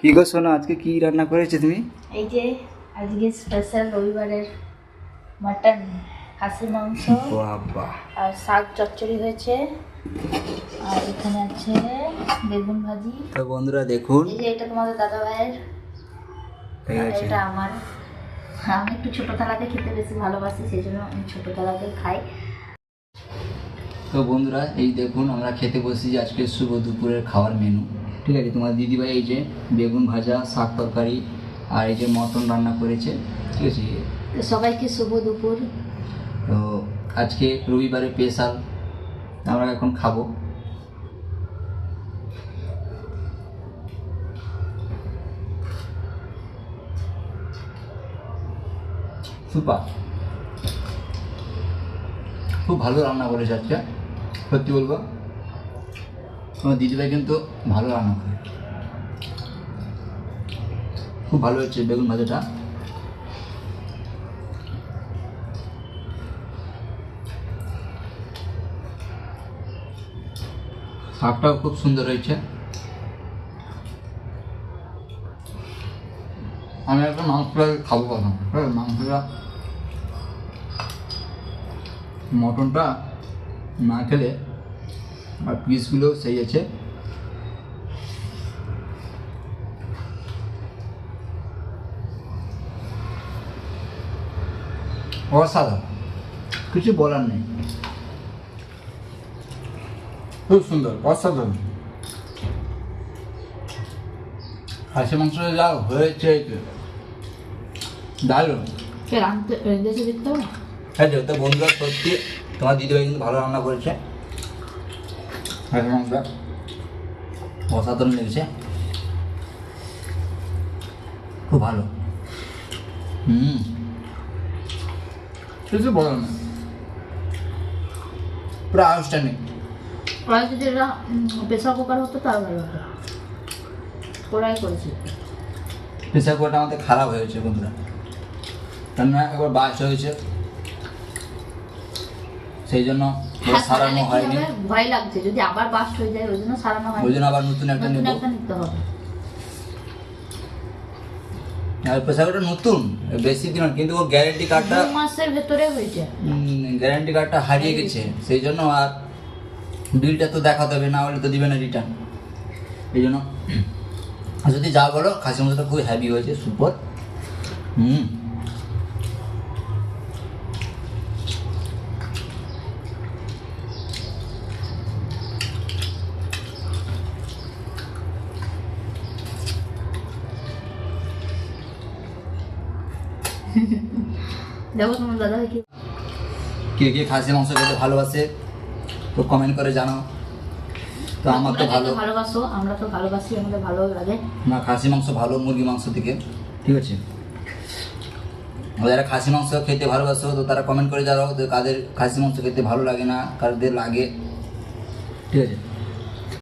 কি গো শোনো আজকে কি রান্না করেছে তুমি? এই যে আজকে স্পেশাল রবিবারের মাটন খাসির মাংস বাবা। আর শাক চচ্চড়ি হয়েছে। আর এখানে আছে বেগুন ভাজি। তো বন্ধুরা দেখুন। এই যে এটা তোমাদের দাদা ভাইয়ের এটা আমার। আমি একটু ছোটো থালাতে খেতে বেশি ভালোবাসি সেই জন্য আমি ছোটো থালাতে খাই। তো বন্ধুরা এই দেখুন আমরা খেতে বসেছি আজকে শুভ দুপুরের খাওয়ার মেনু ঠিক আছে তোমার দিদিভাই এই যে বেগুন ভাজা শাক তরকারি আর এই যে মটন রান্না করেছে ঠিক আছে? সবাইকে শুভ দুপুর। তো আজকে রবিবারে স্পেশাল আমরা এখন খাব। সুপার খুব ভালো রান্না করেছে আজকে সত্যি বলব। আমার দিদিভাই কিন্তু ভালো রান্না করে। খুব ভালো হচ্ছে বেগুন ভাজাটা। শাকটাও খুব সুন্দর হয়েছে। আমি একটা মাংসটা খাব কথা হ্যাঁ মাংসটা, মটনটা না খেলে আর পিসগুলো সেই আছে। অসাধারণ। কিছু বলার নেই। খুব সুন্দর অসাধারণ। খাসি মাংস যা হয়েছে দারুণ। কে রাঁধতে রেঁধেছে দেখতে হ্যাঁ তো বন্ধুরা সত্যি তোমার দিদিভাই কিন্তু ভালো রান্না করেছে। মাংসটা অসাধারণ লেগেছে খুব ভালো। হুম। কিছু বলার না পুরো আউটস্ট্যান্ডিং ওরা যদি এটা প্রেশার কুকার হতো তাও ভালো হতো। ওরাই করেছে। প্রেসার কুকারটা আমাদের খারাপ হয়েছে বন্ধুরা। কেননা একবার বাস হয়েছে। সেই জন্য সারানো হয়নি। ভয় লাগছে। যদি আবার বাস্ট হয়ে যায় ওই জন্য সারানো হয় ওই জন্য আবার নতুন একটা নিতে হবে। আর নতুন বেশি দিন কিন্তু ওর গ্যারেন্টি কার্ডটা মাসের ভেতরে হয়েছে গ্যারান্টি কার্ডটা হারিয়ে গেছে। সেই জন্য আর বিলটা তো দেখাতে হবে না হলে তো দিবে না রিটার্ন এই জন্য আর যদি যা বলো খাসি মাংসটা খুব হ্যাভি হয়েছে সুপার হুম। দেখো তোমার দাদা কি কে কে খাসি মাংস খেতে ভালোবাসে তো কমেন্ট করে জানাও। তো আমার তো ভালো ভালোবাসো আমরা তো ভালোবাসি আমাদের ভালো লাগে। আমার খাসি মাংস ভালো মুরগি মাংস থেকে। ঠিক আছে? যারা খাসি মাংস খেতে ভালোবাসো তো তারা কমেন্ট করে জানাও তো কাদের খাসি মাংস খেতে ভালো লাগে না কাদের লাগে। ঠিক আছে?